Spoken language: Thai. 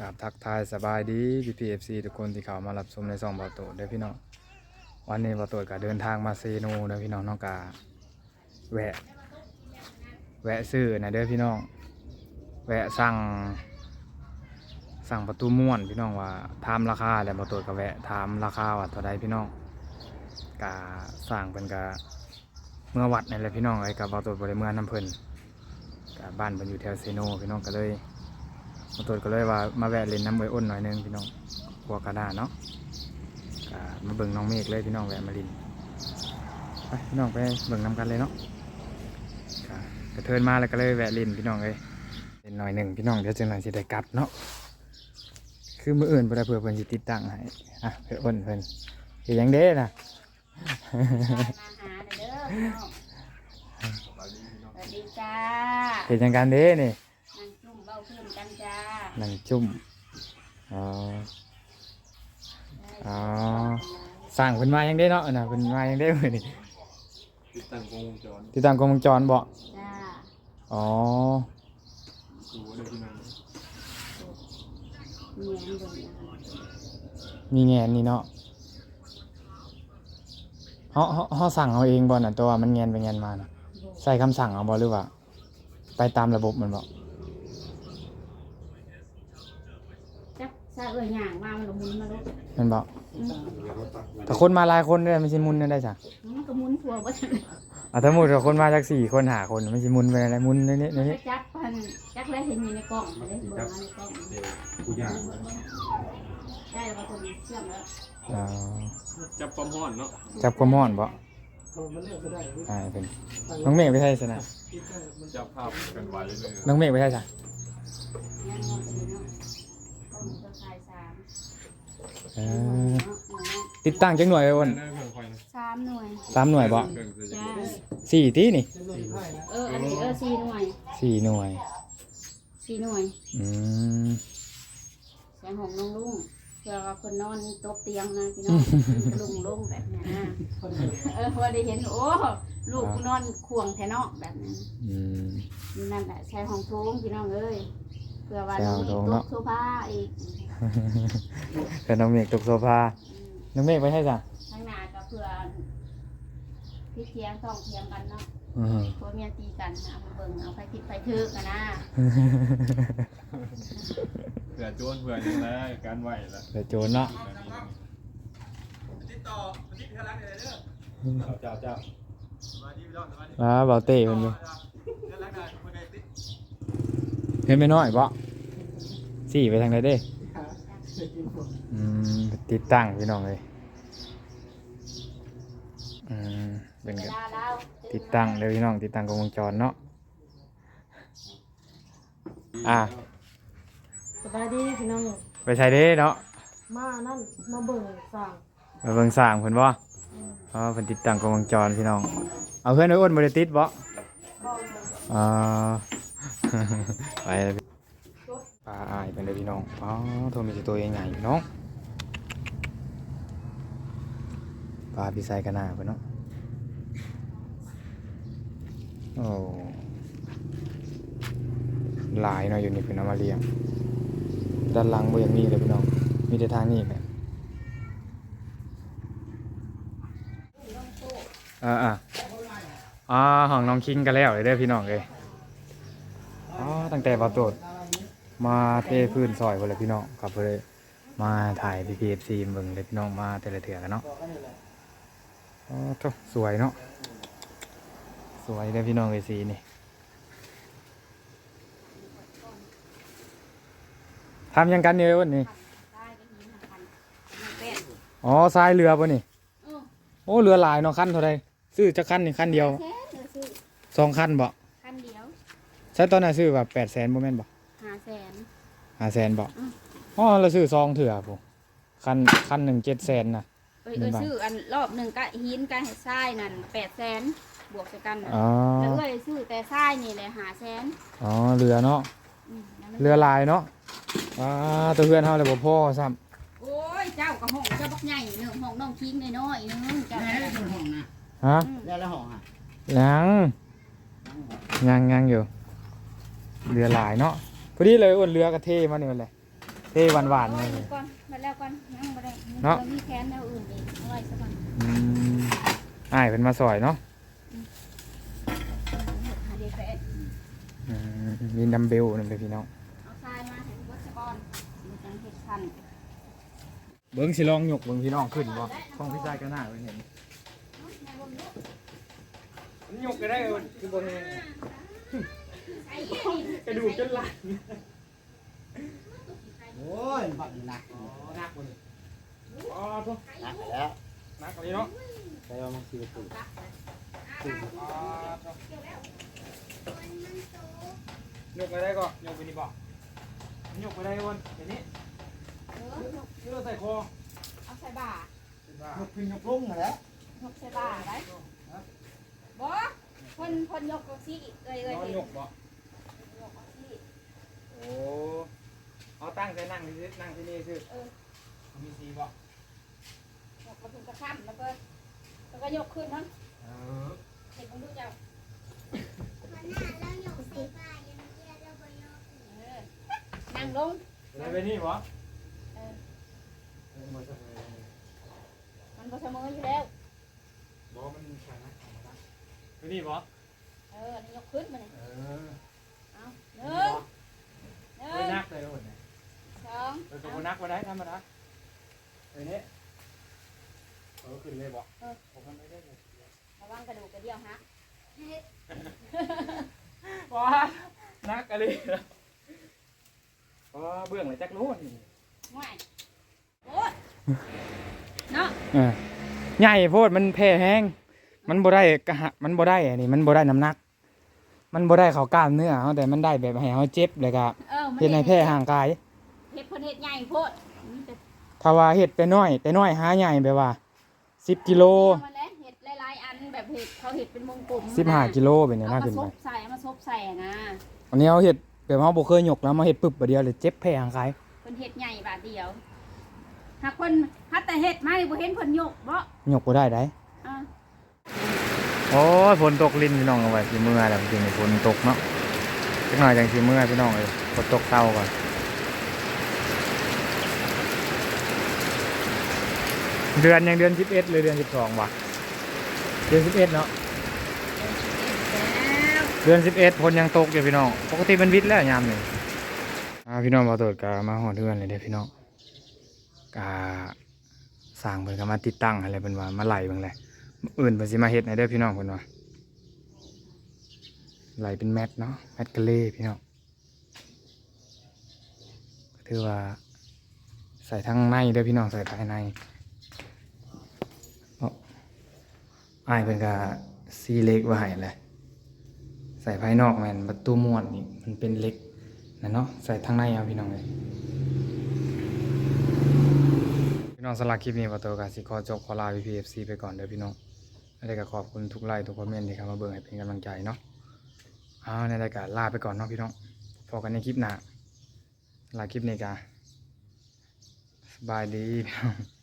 กับทักทายสบายดีพี่พีเอฟซีทุกคนที่เข้ามารับชมในซองบาโตเด้อพี่น้องวันนี้บาโตก็เดินทางมาเซโนเด้อพี่น้องน้องกาแวะ แวะซื้อนะเด้อพี่น้อง แวะสั่ง สั่งประตูม่วนพี่น้องว่าถามราคาแล้วบาโตก็แวะถามราคาว่าเท่าใดพี่น้องกาสั่งเป็นกาเมื่อวัดนี่แหละพี่น้องไอ้กับบาโตบริเมื่อน้ำเพิ่นกาบ้านมันอยู่แถวเซโนพี่น้องก็เลย มาตรวจก็เลยว่ามาแวะเล่นน้ำเวยอ้นหน่อยหนึงพี่น้องกัวกระดาเนาะก็มาเบิ่งน้องเมฆเลยพี่น้องแวะมาลินไปพี่น้องไปเบิ่งน้ำกันเลยเนาะก็กระเทินมาแล้วก็เลยแวะลินพี่น้องเลยเล่นหน่อยหนึ่งพี่น้องเดี๋ยวจังหน่อยสิได้กลับเนาะคือมืออื่นบ่ได้เพื่อเพิ่นสิติดตั้งให้อะเพื่ออ้นเพิ่นเฮ็ดหยังเด้น่ะมาหาเด้อพี่น้องสวัสดีจ้าเฮ็ดหยังกันเด้นี่ นั่งจุ่มเบ้าขึ้นกัน จ้านั่งจุ่มอ๋ออ๋อสร้างเพิ่นมาหยังเด้เนาะน่ะเพิ่นมาหยังเด้มื้อนี้ติดตั้งกล้องวงจรติดตามกล้องวงจรบ่จ้าอ๋อดูเลยพี่น้องเมียนเบิ่งนะคะมีแงนนี่เนาะเฮาเฮาเฮาสั่งเอาเองบ่น่ะตัวมันแงนไปแงนมาน่ะใส่คำสั่งเอาบ่หรือว่า ไปตามระบบมันบ่ จักซา เอ้ยย่างมามันก็หมุนมาลูกแมันบ่อืมถ้าคนมาหลายคนเนี่ยมันสิหมุนได้จ้ะมันก็หมุนทั่วบ่ทันอะถ้าหมดถ้าคนมาจากสี่คนห้าคนมันสิหมุนไปได้หมุนนี่นี่นี่จักพันจักแล้วเห็นอยู่ในกล่องบ่ได้เบิ่งมาในกล่องเดี๋ยวกูอยากได้แล้วก็คนเชื่อมแล้วอ๋อจับความร้อนเนาะจับความร้อนบ่อ่าเป็นน้องเมฆไปใช่ซะนะจับภาพกันไว้เลยน้องเมฆไปใช่จ้ะงานงอนไปเนาะกล่องก็ขายสาม เออเนาะเนาะติดตั้งจังหน่วยไว้อ้นได้เพิ่งคอยนะสามหน่วย สามหน่วยบ่เพิ่งจะจ้า สี่ตีนี่เออ อันนี้เออสี่หน่วยสี่หน่วยสี่หน่วยอืมแสงหงน้องลุงเพื่อว่าคนนอนตกเตียงนะพี่น้องลุงลงแบบนี้นะเออพอได้เห็นโอ้ลูกกูนอนควงแทนอกแบบนั้นอืมนั่นแหละใช้ห้องโถงพี่น้องเอ้ย เพื่อว่าใช้น้องห้องมีโถงโต๊ะเนาะโซฟาอีกแต่น้องเมฆตกโซฟาอืมน้องเมฆไปใช่จ้ะข้างหน้าก็เพื่อพี่เทียงต้องเทียงกันเนาะอืมผัวเมียตีกันนะเอาไปเบิ่งเอาไปคิดไปทึกกันนะเผื่อโจนเผื่อยังไงการไหวละเดี๋ยวโจรเนาะติดต่อติดพลังเลยเด้อเจ้าเจ้าสวัสดีพี่น้องสวัสดีอ่าเบาเต้เพิ่นอยู่เรื่องรักนายคนใดติด เห็นไม่น้อยบ่สี่ไปทางใดเด้อืมติดตั้งพี่น้องเลยอืมเป็นเวกันลาเราติดตั้งเลยพี่น้องติดตั้งกล้องวงจรเนาะอ่าสบายดีพี่น้องไปใช้เด้เนาะมานั่นมาเบิ่งสั่งมาเบิ่งสร้างเพิ่นบ่อ๋อเพิ่นติดตั้งกล้องวงจรพี่น้องเอาเพื่อนไอ้อ้นบ่ได้ติดบ่อ่า ไปลยปลาอายเป็นเลยพี่น้องอ๋อโทรมีแต่ตัวใหญ่ๆอยู่เนาะปลาพี่ไซกันหน้าเพิ่นเนาะโอ้หลายเนาะอยู่นี่เพิ่นเอามาเลี้ยงด้านหลังบ่ยังมีเลยพี่น้องมีแต่ทางนี้แหละอ่าอ่าอ่าห้องน้องคิงกันแล้วเลยเด้อพี่น้องเลย ตั้งแต่บาโตดมาเทพื้นซอยเพื่อนเลยพี่น้องกับเพื่อนเลยมาถ่ายพีพีเอฟซีเบิ่งเลยพี่น้องมาแต่ละเถื่อกันเนาะอ๋อโถ่สวยเนาะสวยเลยพี่น้องเลยสีนี่ทำยังกันเนี่ยวันนี้ได้ก็หินหันมันเป็นอ๋อทรายเรือป่ะนี่เออโอ้เรือหลายเนาะคันเท่าไรซื้อจะคันนี่คันเดียวแค่เดือซื้อสองคันบ่คันเดียว ใช่ตอนนั้นซื้อแบบแปดแสนโมเมนต์บ่ห้าแสน ห้าแสนบ่อืม อ๋อเราซื้อซองเถื่อผมคันคันหนึ่งเจ็ดแสนนะ เอ้ยหนึ่เอ้งยบาท ซื้ออันรอบหนึ่งก็หินกันให้ทรายนั่นแปดแสนบวกใส่กันน่ะอ๋อแล้วเอ้ยซื้อแต่ทรายนี่เลยหาแสนอ๋อเรือเนาะอืมนั่นมันเรือลายเนาะว้าตัวเพื่อนเฮาเลยบ่พ่อซ้โอ้ยเจ้ากับห้องเจ้าบักใหญ่หนึ่งห้องน้องทิ้งน้อยๆหนึงเจ้าแม่ได้คนห้องนะำฮะ อืมแล้วละห้องอะยังยังยังอยู่ เรือลายเนาะพอดีเลยอ้วนเรือกระเทมานี่มันเลยเทหวานๆเอาเลไว้ยก่อนมาแล้วก่อนยังบ่ได้เนาะมีแขนแนวอื่นอีกเอาไว้ซะก่อนอืมอ้ายเป็นมาซอยเนาะมีดัมเบลนั่นเลยพี่น้องเอาทรายมาให้วัชกรมันจังเฮ็ดทันเบิ้งสิลองยกเบิ้งพี่น้องขึ้นบ่ห้องพี่ชายก็น่าเพิ่นเห็นมันยกก็ได้คือบ่เห็น กระดูกจนหลังโอ้ยบักหนักอ๋อหนักบ่นี่อ๋อทุกหนักแล้วหนักกว่านี้เนาะไปเอามาซื้อปุ๋ยอ๋อทุกยกไปได้ก็ยกไปนี่บ่ยกไปได้วันเดี๋ยวนี้เออคือเราใส่คอเอาใส่บ่าเป็นบ้ายกขึ้นยกลงนั่นแหละยกใส่บ่าไว้บ่เพิ่นเพิ่นยกกซี่เอ้ยเอ้ยนอนเอ้ยยกบ่ยกกซี่ โอ้เอาตั้งใจนั่งที่นั่งที่นี่คือเออมีสีบ่ยกกระทุนกระข้ามแล้วก็แล้วก็ยกขึ้นเนาะเออเห็นมันดูเจ้าเออนั่งลงอะไรไปนี่บ่เออเออบ่ใช่มันบ่เสมออยู่แล้วบ่มันใช่นะไปนี่บ่เออนี่ยกขึ้นมาเลยเออ เอาหนึ่งห ไป นึ่ง นักเลยโหดเนี่ย สอง เออตัวนักบ่ได้ธรรมดาเออนี่เออขึ้นเลยบ่ผมมันไม่ได้เลยระวังกระดูกกระเดี่ยวฮะว้านักอะไรว้าเบื้องเลยจักรู้นี่ง่ายโอ้ยเนาะเออใหญ่โพดมันแพ้แห้งมันบ่ได้กะหะมันบ่ได้อันนี้มันบ่ได้น้ำหนัก มันบ่ได้เขากล้ามเนื้อเขาแต่มันได้แบบให้เขาเจ็บเลยก็เออมันเฮ็ดให้แพ้ห่างกาย เฮ็ดเพิ่นเฮ็ดใหญ่โพดมันจะถ้าว่าเฮ็ดแต่น้อย แต่น้อยหาใหญ่แบบว่า10กิโลเอามาแล้วเฮ็ดหลายๆอันแบบเฮ็ดเขาเฮ็ดเป็นวงกลม15กิโลเป็นเนี่ยเอาน่ามาขึ้นซไปบใส่เอามาซบใส่อะนะอันนี้เขาเฮ็ดแบบเขาบ่เคยยกแล้วมาเฮ็ดปึ๊บประเดียวเลยเจ็บแพ้ห่างกายเพิ่นเฮ็ดใหญ่บาดเดียวหากเพิ่นฮัดแต่เฮ็ดมานี่บ่เห็นเพิ่นยกบ่ยกบ่ได้ได้ อ่าโอ้ยฝนตกลิ้นพี่น้องเอาไว้สิเมื่อแล้วจริงๆฝนตกเนาะจักหน่อยจังสิเมื่อพี่น้องเอ้ยฝนตกเช้าก่อน เดือนยังเดือน11หรือเลยเดือน12วะเดือน11เนาะแล้วเดือน11ฝนยังตกอยู่พี่น้องปกติมันวิทย์แล้วยามนี้อ่าพี่น้องบ่ตรวจกามาฮอดเดือนเลยเด้พี่น้องกาสร้างเพิ่นก็มาติดตั้งอะไรเพิ่นว่ามาไหลเบิ่งแหละอื่นเพิ่นสิมาเฮ็ดให้เด้อพี่น้องเพิ่นว่าไหลเป็นแมทเนาะแมทกะเล่พี่น้องก็ถือว่าใส่ทั้งในเด้พี่น้องใส่ภายในเนาะ อายเป็นกาซีเล็กไว้ให้แหละใส่ภายนอกแมันประตูม้วนนี่มันเป็นเล็กนะเนาะใส่ทั้งในเอาพี่น้องเลยพี่น้องสำหรับคลิปนี้ประตูกาสิขอจบขอลาพีพีเอฟซีไปก่อนเด้อพี่น้องแล้วก็ขอบคุณทุกไลค์ทุกคอมเมนต์ที่เข้ามาเบิ่งให้เป็นกำลังใจเนาะเอาในรายการลาไปก่อนเนาะพี่น้องพอกันในคลิปหน้าลาคลิปนี้กาสบายดีพี่น้อง